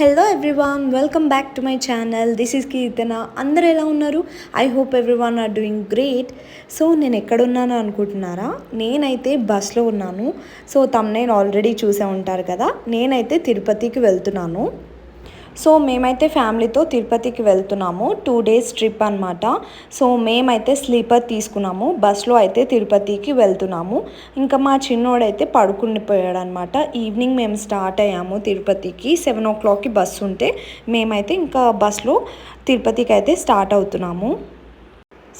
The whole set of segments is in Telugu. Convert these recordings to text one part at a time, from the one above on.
Hello everyone welcome back to my channel this is Keerthana అందరు ఎలా ఉన్నారు? I hope everyone are doing great so నేను ఎక్కడున్నాను అనుకుంటున్నారా? నేనైతే బస్లో ఉన్నాను. సో తమ్ నేను ఆల్రెడీ చూసే ఉంటారు కదా? నేనైతే తిరుపతికి వెళ్తున్నాను. సో మేమైతే ఫ్యామిలీతో తిరుపతికి వెళ్తున్నాము. టూ డేస్ ట్రిప్ అనమాట సో మేమైతే స్లీపర్ తీసుకున్నాము. బస్లో అయితే తిరుపతికి వెళ్తున్నాము. ఇంకా మా చిన్నోడైతే పడుకుండిపోయాడు అనమాట ఈవినింగ్ మేము స్టార్ట్ అయ్యాము తిరుపతికి. సెవెన్ ఓ క్లాక్కి బస్సు ఉంటే మేమైతే ఇంకా బస్లో తిరుపతికి అయితే స్టార్ట్ అవుతున్నాము.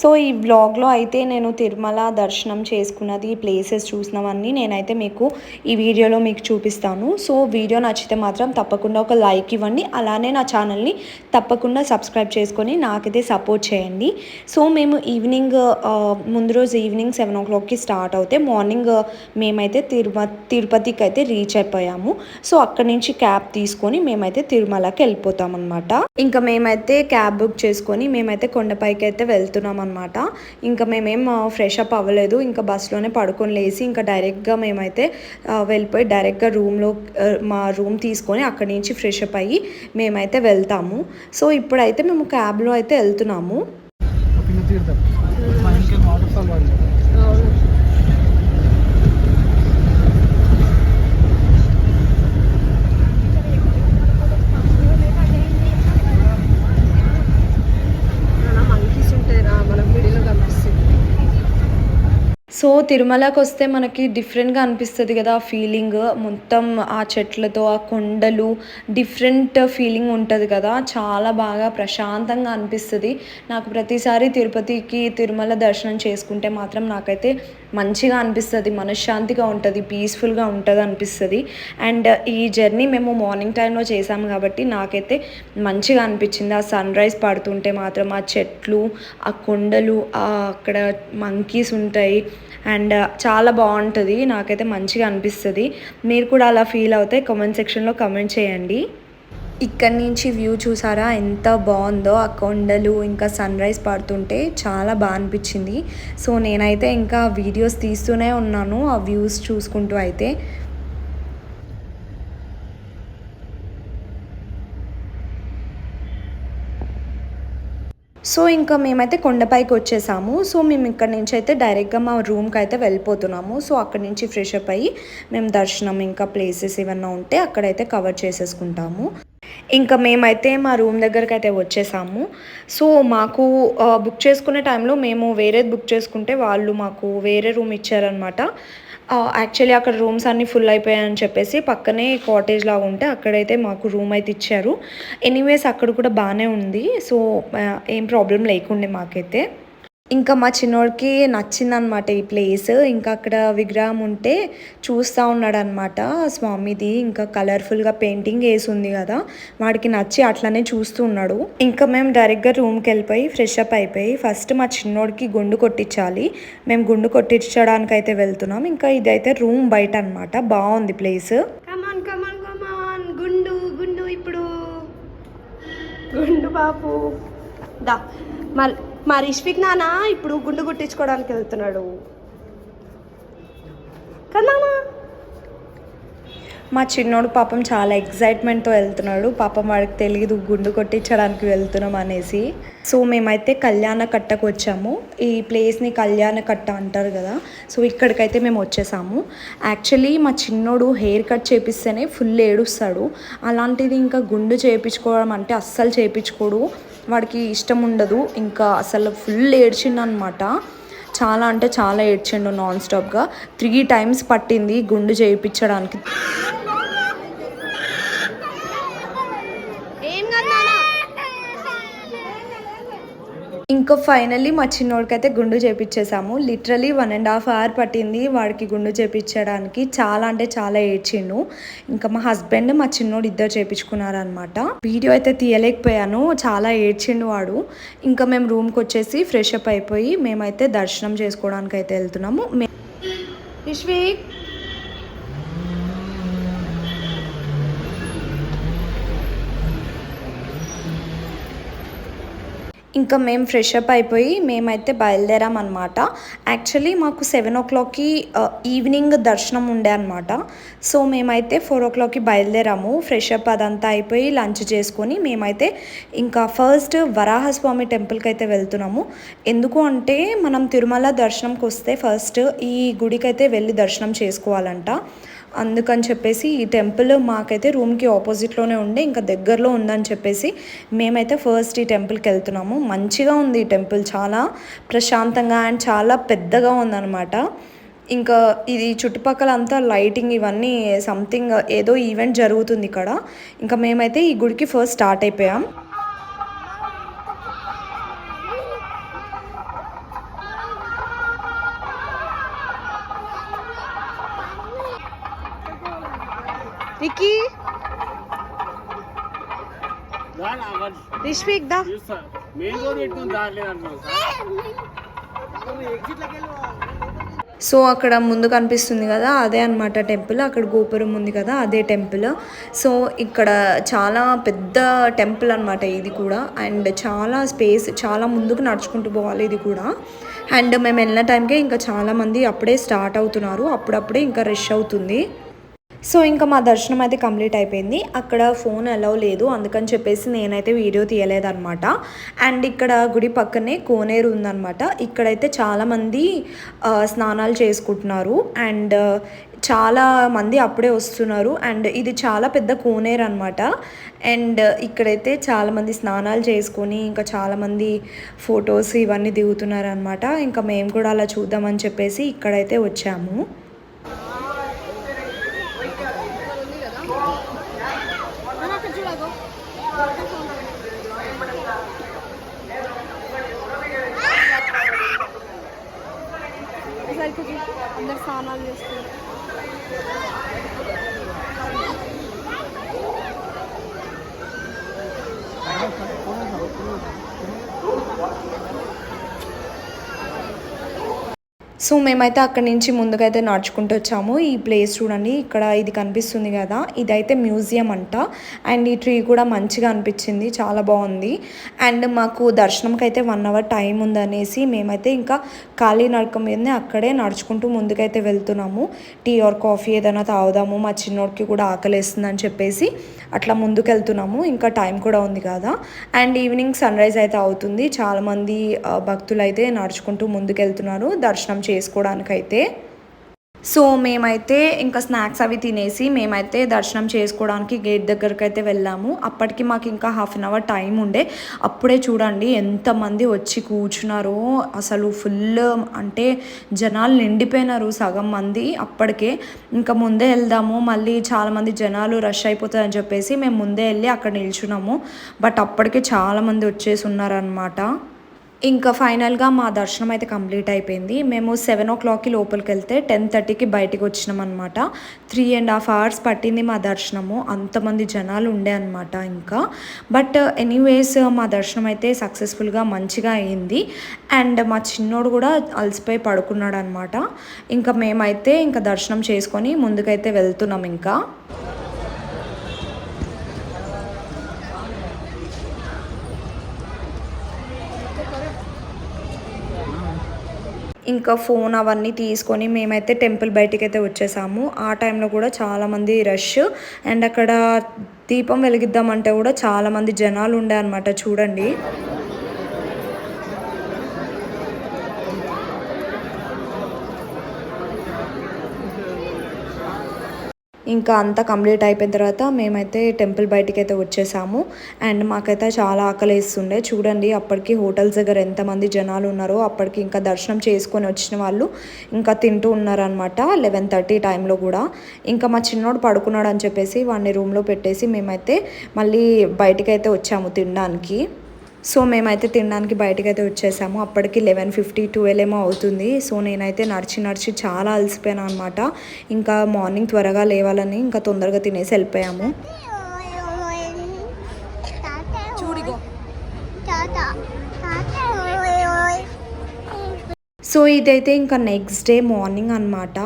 సో ఈ వ్లాగ్లో అయితే నేను తిరుమల దర్శనం చేసుకున్నది ప్లేసెస్ చూసినవన్నీ నేనైతే మీకు ఈ వీడియోలో మీకు చూపిస్తాను. సో వీడియో నచ్చితే మాత్రం తప్పకుండా ఒక లైక్ ఇవ్వండి. అలానే నా ఛానల్ని తప్పకుండా సబ్స్క్రైబ్ చేసుకొని నాకైతే సపోర్ట్ చేయండి. సో మేము ఈవినింగ్ ముందు రోజు ఈవినింగ్ సెవెన్ ఓ క్లాక్కి స్టార్ట్ అవుతే మార్నింగ్ మేమైతే తిరుమ తిరుపతికి అయితే రీచ్ అయిపోయాము. సో అక్కడి నుంచి క్యాబ్ తీసుకొని మేమైతే తిరుమలకి వెళ్ళిపోతాం అనమాట ఇంకా మేమైతే క్యాబ్ బుక్ చేసుకొని మేమైతే కొండపైకి అయితే వెళ్తున్నాం అనమాట ఇంకా మేమేం ఫ్రెష్ అప్ అవ్వలేదు. ఇంకా బస్సులోనే పడుకొని లేసి ఇంకా డైరెక్ట్గా మేమైతే వెళ్ళిపోయి డైరెక్ట్గా రూమ్లో మా రూమ్ తీసుకొని అక్కడి నుంచి ఫ్రెష్ అప్ అయ్యి మేమైతే వెళ్తాము. సో ఇప్పుడైతే మేము క్యాబ్లో అయితే వెళ్తున్నాము పిన్న తీర్థం మా ఇంకేం వాటర్ ఫాల్ వాళ్ళు మంకీస్ ఉంటాయి రా మనకు వీడియోలో కనిపిస్తుంది సో తిరుమలకి వస్తే మనకి డిఫరెంట్గా అనిపిస్తుంది కదా ఆ ఫీలింగ్ మొత్తం ఆ చెట్లతో ఆ కొండలు డిఫరెంట్ ఫీలింగ్ ఉంటుంది కదా. చాలా బాగా ప్రశాంతంగా అనిపిస్తుంది. నాకు ప్రతిసారి తిరుపతికి తిరుమల దర్శనం చేసుకుంటే మాత్రం నాకైతే మంచిగా అనిపిస్తుంది మనశ్శాంతిగా ఉంటుంది పీస్ఫుల్గా ఉంటుంది అనిపిస్తుంది. అండ్ uh, ఈ జర్నీ మేము మార్నింగ్ టైంలో చేసాము కాబట్టి నాకైతే మంచిగా అనిపించింది. ఆ సన్ రైజ్ పడుతుంటే మాత్రం ఆ చెట్లు ఆ కొండలు ఆ అక్కడ మంకీస్ ఉంటాయి. అండ్ uh, చాలా బాగుంటుంది. నాకైతే మంచిగా అనిపిస్తుంది. మీరు కూడా అలా ఫీల్ అవుతే కామెంట్ సెక్షన్లో కమెంట్ చేయండి. ఇక్కడ నుంచి వ్యూ చూసారా? ఎంత బాగుందో. ఆ కొండలు ఇంకా సన్ రైజ్ పడుతుంటే చాలా బాగా అనిపించింది. సో నేనైతే ఇంకా వీడియోస్ తీస్తూనే ఉన్నాను. ఆ వ్యూస్ చూసుకుంటూ అయితే. సో ఇంకా మేమైతే కొండపైకి వచ్చేసాము. సో మేము ఇక్కడ నుంచి అయితే డైరెక్ట్గా మా రూమ్కి అయితే వెళ్ళిపోతున్నాము. సో అక్కడ నుంచి ఫ్రెష్ అప్ అయ్యి మేము దర్శనం ఇంకా ప్లేసెస్ ఏమన్నా ఉంటే అక్కడైతే కవర్ చేసేసుకుంటాము. ఇంకా మేమైతే మా రూమ్ దగ్గరికి అయితే వచ్చేసాము. సో మాకు బుక్ చేసుకునే టైంలో మేము వేరేది బుక్ చేసుకుంటే వాళ్ళు మాకు వేరే రూమ్ ఇచ్చారనమాట యాక్చువల్లీ అక్కడ రూమ్స్ అన్నీ ఫుల్ అయిపోయాయని చెప్పేసి పక్కనే కాటేజ్ లాగా ఉంటే అక్కడైతే మాకు రూమ్ అయితే ఇచ్చారు. ఎనీవేస్ అక్కడ కూడా బాగానే ఉంది. సో ఏం ప్రాబ్లం లేకుండే మాకైతే. ఇంకా మా చిన్నోడికి నచ్చిందనమాట ఈ ప్లేస్. ఇంకా అక్కడ విగ్రహం ఉంటే చూస్తూ ఉన్నాడు అనమాట స్వామిది. ఇంకా కలర్ఫుల్గా పెయింటింగ్ వేసి ఉంది కదా వాడికి నచ్చి అట్లనే చూస్తూ ఉన్నాడు. ఇంకా మేము డైరెక్ట్గా రూమ్కి వెళ్ళిపోయి ఫ్రెష్ అప్ అయిపోయి ఫస్ట్ మా చిన్నోడికి గుండు కొట్టించాలి. మేము గుండు కొట్టించడానికి అయితే వెళ్తున్నాం. ఇంకా ఇదైతే రూమ్ బయట అనమాట బాగుంది ప్లేస్ గుండు గుండు ఇప్పుడు. గుండు బాపు. దా మళ్ళీ మా రిష్విక్ నాన్న ఇప్పుడు గుండు కొట్టించుకోవడానికి వెళ్తున్నాడు. కదా మా చిన్నోడు పాపం చాలా ఎగ్జైట్మెంట్తో వెళ్తున్నాడు. పాపం వాడికి తెలియదు గుండు కొట్టించడానికి వెళ్తున్నాం అనేసి. సో మేమైతే కళ్యాణ కట్టకు వచ్చాము. ఈ ప్లేస్ని కళ్యాణ కట్ట అంటారు కదా సో ఇక్కడికైతే మేము వచ్చేసాము. యాక్చువల్లీ మా చిన్నోడు హెయిర్ కట్ చేపిస్తేనే ఫుల్ ఏడుస్తాడు. అలాంటిది ఇంకా గుండు చేయించుకోవడం అంటే అస్సలు చేయించుకోడు వాడికి ఇష్టం ఉండదు. ఇంకా అసలు ఫుల్ ఏడ్చిండు అనమాట చాలా అంటే చాలా ఏడ్చిండు నాన్ స్టాప్గా. త్రీ టైమ్స్ పట్టింది గుండు చేయించడానికి ఏం కదా ఇంకా ఫైనల్లీ మా చిన్నోడికి అయితే గుండు చేపించేసాము literally one and half hour పట్టింది వాడికి గుండు చేపించడానికి చాలా అంటే చాలా ఏడ్చిండు. ఇంకా మా హస్బెండ్ మా చిన్నోడు ఇద్దరు చేపించుకున్నారనమాట వీడియో అయితే తీయలేకపోయాను. చాలా ఏడ్చిండు వాడు. ఇంకా మేము రూమ్కి వచ్చేసి ఫ్రెష్ అప్ అయిపోయి మేమైతే దర్శనం చేసుకోవడానికి అయితే వెళ్తున్నాము. మే- రిష్విక్ ఇంకా మేము ఫ్రెష్ అప్ అయిపోయి మేమైతే బయలుదేరాం అనమాట యాక్చువల్లీ మాకు సెవెన్ ఓ క్లాక్కి ఈవినింగ్ దర్శనం ఉండే అనమాట సో మేమైతే ఫోర్ ఓ క్లాక్కి బయలుదేరాము. ఫ్రెష్ అప్ అదంతా అయిపోయి లంచ్ చేసుకొని మేమైతే ఇంకా ఫస్ట్ వరాహస్వామి టెంపుల్కి అయితే వెళ్తున్నాము. ఎందుకు అంటే మనం తిరుమల దర్శనంకి వస్తే ఫస్ట్ ఈ గుడికి అయితే వెళ్ళి దర్శనం చేసుకోవాలంట. అందుకని చెప్పేసి ఈ టెంపుల్ మాకైతే రూమ్కి ఆపోజిట్లోనే ఉండే ఇంకా దగ్గరలో ఉందని చెప్పేసి మేమైతే ఫస్ట్ ఈ టెంపుల్కి వెళ్తున్నాము. మంచిగా ఉంది ఈ టెంపుల్ చాలా. ప్రశాంతంగా అండ్ చాలా పెద్దగా ఉందన్నమాట. ఇంకా ఇది చుట్టుపక్కల అంతా లైటింగ్ ఇవన్నీ సంథింగ్ ఏదో ఈవెంట్ జరుగుతుంది ఇక్కడ. ఇంకా మేమైతే ఈ గుడికి ఫస్ట్ స్టార్ట్ అయిపోయాం. దా సో అక్కడ ముందు కనిపిస్తుంది కదా అదే అనమాట టెంపుల్. అక్కడ గోపురం ఉంది కదా అదే టెంపుల్. సో ఇక్కడ చాలా పెద్ద టెంపుల్ అనమాట ఇది కూడా. అండ్ చాలా స్పేస్ చాలా ముందుకు నడుచుకుంటూ పోవాలి ఇది కూడా. అండ్ మేము వెళ్ళిన టైంకే ఇంకా చాలామంది అప్పుడే స్టార్ట్ అవుతున్నారు. అప్పుడప్పుడే ఇంకా రష్ అవుతుంది. సో ఇంకా మా దర్శనం అయితే కంప్లీట్ అయిపోయింది. అక్కడ ఫోన్ అలౌ లేదు. అందుకని చెప్పేసి నేనైతే వీడియో తీయలేదన్నమాట. అండ్ ఇక్కడ గుడి పక్కనే కోనేరు ఉందన్నమాట. ఇక్కడైతే చాలామంది స్నానాలు చేసుకుంటున్నారు. అండ్ చాలా మంది అప్పుడే వస్తున్నారు. అండ్ ఇది చాలా పెద్ద కోనేరు అనమాట అండ్ ఇక్కడైతే చాలామంది స్నానాలు చేసుకొని ఇంకా చాలామంది ఫొటోస్ ఇవన్నీ దిగుతున్నారు అనమాట ఇంకా మేము కూడా అలా చూద్దామని చెప్పేసి ఇక్కడైతే వచ్చాము అందరు స్నానాలు చేస్తారు సో మేమైతే అక్కడి నుంచి ముందుకైతే నడుచుకుంటూ వచ్చాము. ఈ ప్లేస్ చూడండి ఇక్కడ ఇది కనిపిస్తుంది కదా ఇదైతే మ్యూజియం అంట. అండ్ ఈ ట్రీ కూడా మంచిగా అనిపించింది చాలా బాగుంది. అండ్ మాకు దర్శనంకి అయితే వన్ అవర్ టైం ఉందనేసి మేమైతే ఇంకా ఖాళీ నడక మీదనే అక్కడే నడుచుకుంటూ ముందుకైతే వెళ్తున్నాము. టీ ఆర్ కాఫీ ఏదైనా తాగుదాము మా చిన్నోడికి కూడా ఆకలేస్తుందని చెప్పేసి అట్లా ముందుకు వెళ్తున్నాము ఇంకా టైం కూడా ఉంది కదా. అండ్ ఈవినింగ్ సన్ రైజ్ అయితే అవుతుంది. చాలామంది భక్తులు అయితే నడుచుకుంటూ ముందుకు వెళ్తున్నారు దర్శనం చేసుకోవడానికైతే. సో మేమైతే ఇంకా స్నాక్స్ అవి తినేసి మేమైతే దర్శనం చేసుకోవడానికి గేట్ దగ్గరికి అయితే వెళ్ళాము. అప్పటికి మాకు ఇంకా హాఫ్ అన్ అవర్ టైం ఉండే. అప్పుడే చూడండి ఎంతమంది వచ్చి కూర్చున్నారో. అసలు ఫుల్ అంటే జనాలు నిండిపోయినారు సగం మంది. అప్పటికే ఇంకా ముందే వెళ్దాము మళ్ళీ చాలామంది జనాలు రష్ అయిపోతారని చెప్పేసి మేము ముందే వెళ్ళి అక్కడ నిల్చున్నాము. బట్ అప్పటికే చాలామంది వచ్చేసి ఉన్నారనమాట ఇంకా ఫైనల్గా మా దర్శనం అయితే కంప్లీట్ అయిపోయింది. మేము సెవెన్ ఓ క్లాక్కి లోపలికి వెళ్తే టెన్ థర్టీకి బయటికి వచ్చినాం అనమాట త్రీ అండ్ హాఫ్ అవర్స్ పట్టింది మా దర్శనము. అంతమంది జనాలు ఉండే అనమాట ఇంకా. బట్ ఎనీవేస్ మా దర్శనం అయితే సక్సెస్ఫుల్గా మంచిగా అయింది. అండ్ మా చిన్నోడు కూడా అలసిపోయి పడుకున్నాడు అనమాట ఇంకా మేమైతే ఇంకా దర్శనం చేసుకొని ముందుకైతే వెళ్తున్నాం ఇంకా. ఇంకా ఫోన్ అవన్నీ తీసుకొని మేమైతే టెంపుల్ బయటికి అయితే వచ్చేసాము. ఆ టైంలో కూడా చాలామంది రష్. అండ్ అక్కడ దీపం వెలిగిద్దామంటే కూడా చాలామంది జనాలు ఉండే అనమాట చూడండి. ఇంకా అంతా కంప్లీట్ అయిపోయిన తర్వాత మేమైతే టెంపుల్ బయటికి అయితే వచ్చేసాము. అండ్ మాకైతే చాలా ఆకలి వేస్తుండే చూడండి అప్పటికి హోటల్స్ దగ్గర ఎంతమంది జనాలు ఉన్నారో అప్పటికి ఇంకా దర్శనం చేసుకొని వచ్చిన వాళ్ళు ఇంకా తింటూ ఉన్నారనమాట లెవెన్ థర్టీ టైంలో కూడా. ఇంకా మా చిన్నోడు పడుకున్నాడు అని చెప్పేసి వాడిని రూమ్లో పెట్టేసి మేమైతే మళ్ళీ బయటికి అయితే వచ్చాము తినడానికి. సో మేమైతే తినడానికి బయటకు అయితే వచ్చేసాము. అప్పటికి లెవెన్ ఫిఫ్టీ ట్వెల్వ్ ఏమో అవుతుంది. సో నేనైతే నడిచి నడిచి చాలా అలసిపోయాను అనమాట ఇంకా మార్నింగ్ త్వరగా లేవాలని ఇంకా తొందరగా తినేసి వెళ్ళిపోయాము. సో ఇదైతే ఇంకా నెక్స్ట్ డే మార్నింగ్ అనమాట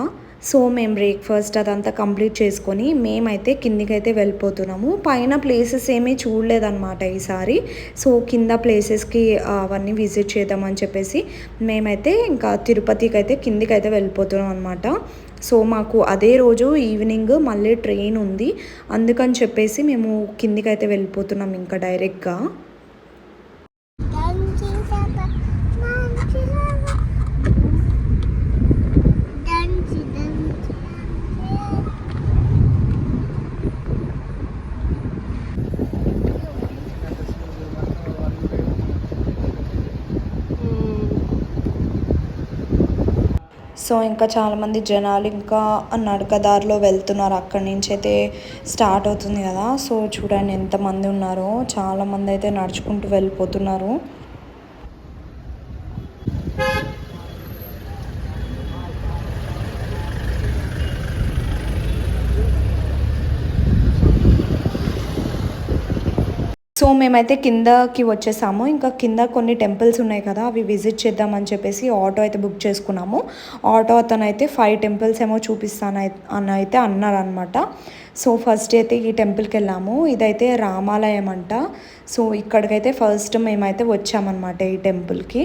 సో మేము బ్రేక్ఫాస్ట్ అదంతా కంప్లీట్ చేసుకొని మేమైతే కిందికైతే వెళ్ళిపోతున్నాము. పైన ప్లేసెస్ ఏమీ చూడలేదన్నమాట ఈసారి. సో కింద ప్లేసెస్కి అవన్నీ విజిట్ చేద్దామని చెప్పేసి మేమైతే ఇంకా తిరుపతికి అయితే కిందికి అయితే వెళ్ళిపోతున్నాం అనమాట సో మాకు అదే రోజు ఈవినింగ్ మళ్ళీ ట్రైన్ ఉంది. అందుకని చెప్పేసి మేము కిందికి అయితే వెళ్ళిపోతున్నాం ఇంకా డైరెక్ట్గా సో ఇంకా చాలామంది జనాలు ఇంకా నడకదారిలో వెళ్తున్నారు. అక్కడి నుంచి అయితే స్టార్ట్ అవుతుంది కదా. సో చూడండి ఎంతమంది ఉన్నారో. చాలామంది అయితే నడుచుకుంటూ వెళ్ళిపోతున్నారు. మేమైతే కిందకి వచ్చేసాము. ఇంకా కింద కొన్ని టెంపుల్స్ ఉన్నాయి కదా అవి విజిట్ చేద్దామని చెప్పేసి ఆటో అయితే బుక్ చేసుకున్నాము. ఆటో అతను అయితే ఫైవ్ టెంపుల్స్ ఏమో చూపిస్తాను అని అయితే అన్నారనమాట సో ఫస్ట్ అయితే ఈ టెంపుల్కి వెళ్ళాము. ఇదైతే రామాలయం అంట. సో ఇక్కడికైతే ఫస్ట్ మేమైతే వచ్చామన్నమాట ఈ టెంపుల్కి.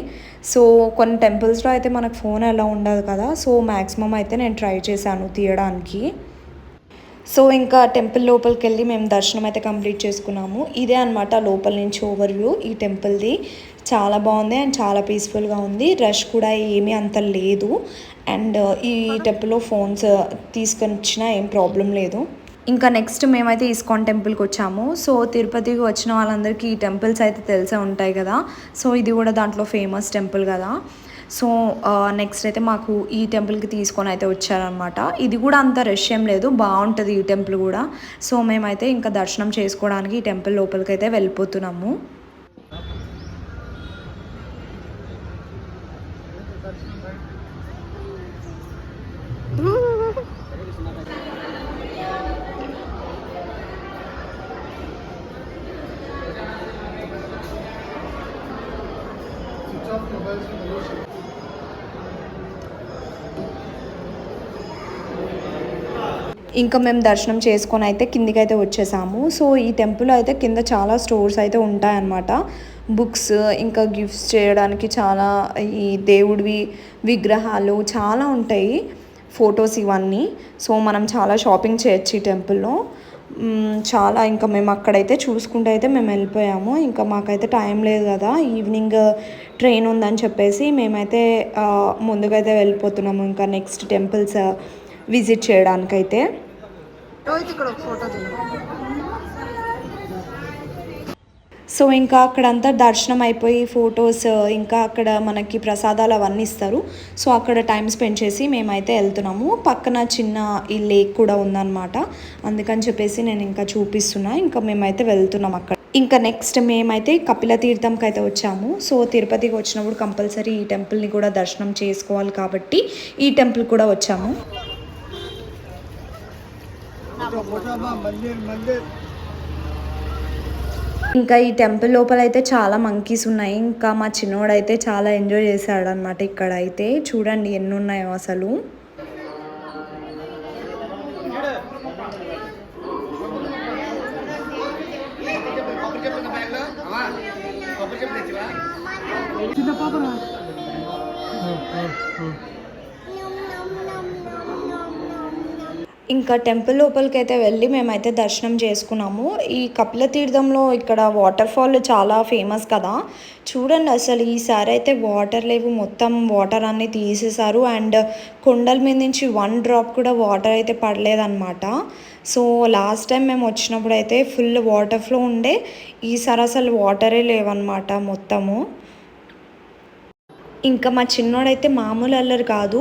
సో కొన్ని టెంపుల్స్లో అయితే మనకు ఫోన్ ఎలా ఉండదు కదా. సో మ్యాక్సిమం అయితే నేను ట్రై చేశాను తీయడానికి. సో ఇంకా టెంపుల్ లోపలికి వెళ్ళి మేము దర్శనం అయితే కంప్లీట్ చేసుకున్నాము. ఇదే అనమాట లోపల నుంచి ఓవర్ వ్యూ ఈ టెంపుల్ది చాలా బాగుంది అండ్ చాలా పీస్ఫుల్గా ఉంది. రష్ కూడా ఏమీ అంత లేదు. అండ్ uh, ఈ టెంపుల్లో ఫోన్స్ uh, తీసుకొని వచ్చినా ఏం ప్రాబ్లం లేదు. ఇంకా నెక్స్ట్ మేమైతే ఇస్కాన్ టెంపుల్కి వచ్చాము. సో తిరుపతికి వచ్చిన వాళ్ళందరికీ ఈ టెంపుల్స్ అయితే తెలిసే ఉంటాయి కదా. సో ఇది కూడా దాంట్లో ఫేమస్ టెంపుల్ కదా. సో నెక్స్ట్ అయితే మాకు ఈ టెంపుల్కి తీసుకొని అయితే వచ్చారనమాట ఇది కూడా అంత రష్ ఏం లేదు బాగుంటుంది ఈ టెంపుల్ కూడా. సో మేమైతే ఇంకా దర్శనం చేసుకోవడానికి ఈ టెంపుల్ లోపలికి అయితే వెళ్ళిపోతున్నాము. ఇంకా మేము దర్శనం చేసుకొని అయితే కిందికి అయితే వచ్చేసాము. సో ఈ టెంపుల్ అయితే కింద చాలా స్టోర్స్ అయితే ఉంటాయన్నమాట. బుక్స్ ఇంకా గిఫ్ట్స్ చేయడానికి చాలా ఈ దేవుడివి విగ్రహాలు చాలా ఉంటాయి ఫొటోస్ ఇవన్నీ. సో మనం చాలా షాపింగ్ చేయొచ్చు ఈ టెంపుల్లో. చాలా ఇంకా మేము అక్కడైతే చూసుకుంటూ అయితే మేము వెళ్ళిపోయాము. ఇంకా మాకైతే టైం లేదు కదా ఈవినింగ్ ట్రైన్ ఉందని చెప్పేసి మేమైతే ఆ, ముందుకైతే వెళ్ళిపోతున్నాము. ఇంకా నెక్స్ట్ టెంపుల్స్ విజిట్ చేయడానికైతే. రోహిత్ ఇక్కడ ఒక ఫోటో సో ఇంకా అక్కడంతా దర్శనం అయిపోయి ఫొటోస్ ఇంకా అక్కడ మనకి ప్రసాదాలు అవన్నీ ఇస్తారు. సో అక్కడ టైం స్పెండ్ చేసి మేమైతే వెళ్తున్నాము. పక్కన చిన్న ఈ లేక్ కూడా ఉందన్నమాట. అందుకని చెప్పేసి నేను ఇంకా చూపిస్తున్నా. ఇంకా మేమైతే వెళ్తున్నాం అక్కడ. ఇంకా నెక్స్ట్ మేమైతే కపిల తీర్థంకి అయితే వచ్చాము. సో తిరుపతికి వచ్చినప్పుడు కంపల్సరీ ఈ టెంపుల్ని కూడా దర్శనం చేసుకోవాలి కాబట్టి ఈ టెంపుల్ కూడా వచ్చాము. ఇంకా ఈ టెంపుల్ లోపల అయితే చాలా మంకీస్ ఉన్నాయి. ఇంకా మా చిన్నోడైతే చాలా ఎంజాయ్ చేశాడు అనమాట ఇక్కడ అయితే. చూడండి ఎన్ని ఉన్నాయో అసలు. చిన్న పాప ఇంకా టెంపుల్ లోపలికి అయితే వెళ్ళి మేమైతే దర్శనం చేసుకున్నాము. ఈ కపిల తీర్థంలో ఇక్కడ వాటర్ ఫాల్ చాలా ఫేమస్ కదా. చూడండి అసలు ఈసారి అయితే వాటర్ లేవు. మొత్తం వాటర్ అన్నీ తీసేశారు. అండ్ కొండల మీద నుంచి వన్ డ్రాప్ కూడా వాటర్ అయితే పడలేదన్నమాట. సో లాస్ట్ టైం మేము వచ్చినప్పుడు అయితే ఫుల్ వాటర్ ఫ్లో ఉండే. ఈసారి అసలు వాటరే లేవన్నమాట మొత్తము. ఇంకా మా చిన్నోడైతే మామూలు అల్లరి కాదు.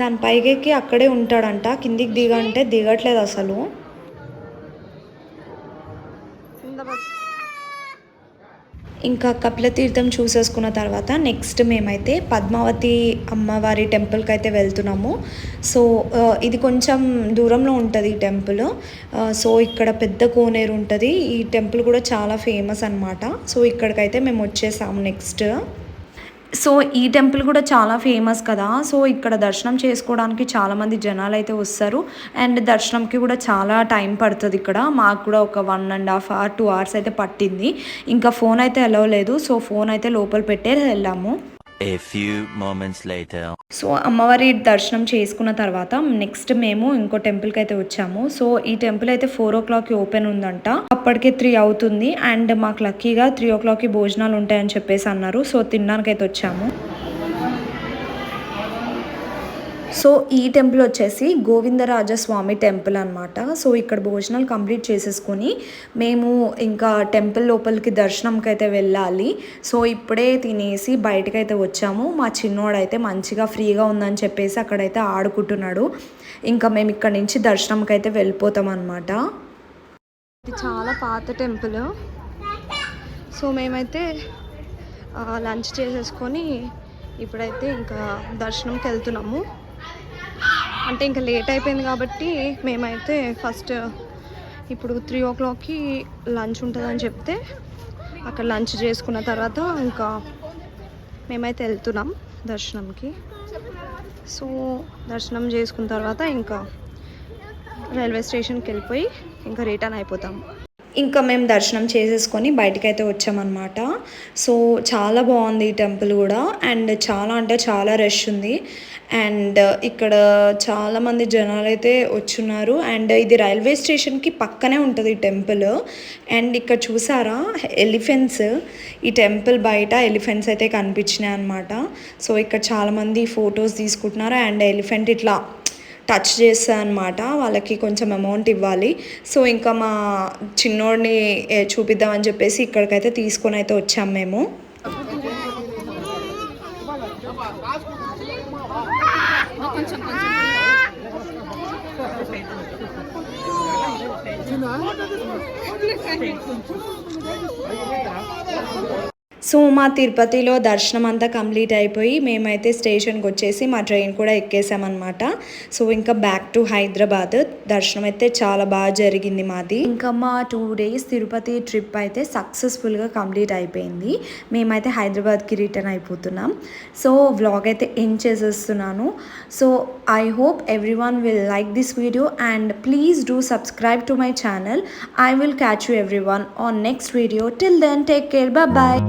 దాని పైకెక్కి అక్కడే ఉంటాడంట. కిందికి దిగంటే దిగట్లేదు అసలు. ఇంకా కపిలతీర్థం చూసేసుకున్న తర్వాత నెక్స్ట్ మేమైతే పద్మావతి అమ్మవారి టెంపుల్కి అయితే వెళ్తున్నాము. సో ఇది కొంచెం దూరంలో ఉంటుంది ఈ టెంపుల్. సో ఇక్కడ పెద్ద కోనేరు ఉంటుంది. ఈ టెంపుల్ కూడా చాలా ఫేమస్ అన్నమాట. సో ఇక్కడికైతే మేము వచ్చేసాము నెక్స్ట్. సో ఈ టెంపుల్ కూడా చాలా ఫేమస్ కదా. సో ఇక్కడ దర్శనం చేసుకోవడానికి చాలామంది జనాలు అయితే వస్తారు. అండ్ దర్శనంకి కూడా చాలా టైం పడుతుంది ఇక్కడ. మాకు కూడా ఒక one and half hour two hours అయితే పట్టింది. ఇంకా ఫోన్ అయితే అలవ్ లేదు. సో ఫోన్ అయితే లోపల పెట్టే వెళ్ళాము. A few moments later. So అమ్మవారి దర్శనం చేసుకున్న తర్వాత నెక్స్ట్ మేము ఇంకో టెంపుల్కి అయితే వచ్చాము. సో ఈ టెంపుల్ అయితే ఫోర్ ఓ క్లాక్కి ఓపెన్ ఉందంట. అప్పటికే త్రీ అవుతుంది. అండ్ మాకు లక్కీగా త్రీ ఓ క్లాక్కి భోజనాలు ఉంటాయని చెప్పేసి అన్నారు. సో తినడానికి అయితే వచ్చాము. సో ఈ టెంపుల్ వచ్చేసి గోవిందరాజస్వామి టెంపుల్ అనమాట సో ఇక్కడ భోజనాలు కంప్లీట్ చేసేసుకొని మేము ఇంకా టెంపుల్ లోపలికి దర్శనంకి అయితే వెళ్ళాలి. సో ఇప్పుడే తినేసి బయటకైతే వచ్చాము. మా చిన్నోడైతే మంచిగా ఫ్రీగా ఉందని చెప్పేసి అక్కడైతే ఆడుకుంటున్నాడు. ఇంకా మేము ఇక్కడ నుంచి దర్శనంకి అయితే వెళ్ళిపోతాం అనమాట ఇది చాలా పాత టెంపుల్. సో మేమైతే లంచ్ చేసేసుకొని ఇప్పుడైతే ఇంకా దర్శనంకి వెళ్తున్నాము. అంటే ఇంకా లేట్ అయిపోయింది కాబట్టి మేమైతే ఫస్ట్ ఇప్పుడు త్రీ ఓ క్లాక్కి లంచ్ ఉంటుందని చెప్తే అక్కడ లంచ్ చేసుకున్న తర్వాత ఇంకా మేమైతే వెళ్తున్నాం దర్శనంకి. సో దర్శనం చేసుకున్న తర్వాత ఇంకా రైల్వే స్టేషన్కి వెళ్ళిపోయి ఇంకా రిటర్న్ అయిపోతాం. ఇంకా మేము దర్శనం చేసేసుకొని బయటకైతే వచ్చామన్నమాట. సో చాలా బాగుంది ఈ టెంపుల్ కూడా. అండ్ చాలా అంటే చాలా రష్ ఉంది. అండ్ ఇక్కడ చాలామంది జనాలు అయితే వచ్చున్నారు. అండ్ ఇది రైల్వే స్టేషన్కి పక్కనే ఉంటుంది ఈ టెంపుల్. అండ్ ఇక్కడ చూసారా? ఎలిఫెంట్స్. ఈ టెంపుల్ బయట ఎలిఫెంట్స్ అయితే కనిపించినాయి అనమాట సో ఇక్కడ చాలామంది ఫొటోస్ తీసుకుంటున్నారు. అండ్ ఎలిఫెంట్ ఇట్లా టచ్ చేస్తా అనమాట వాళ్ళకి కొంచెం అమౌంట్ ఇవ్వాలి. సో ఇంకా మా చిన్నోడిని చూపిద్దామని చెప్పేసి ఇక్కడికైతే తీసుకొని అయితే వచ్చాం మేము. సో మా తిరుపతిలో దర్శనం అంతా కంప్లీట్ అయిపోయి మేమైతే స్టేషన్కి వచ్చేసి మా ట్రైన్ కూడా ఎక్కేసామన్నమాట. సో ఇంకా బ్యాక్ టు హైదరాబాద్. దర్శనం అయితే చాలా బాగా జరిగింది మాది. ఇంకా మా టూ డేస్ తిరుపతి ట్రిప్ అయితే సక్సెస్ఫుల్గా కంప్లీట్ అయిపోయింది. మేమైతే హైదరాబాద్కి రిటర్న్ అయిపోతున్నాం. సో వ్లాగ్ అయితే ఎండ్ చేసేస్తున్నాను. So I hope every one will like this video and please do subscribe to my channel. I will catch you every one on next video. Till then take care. Bye.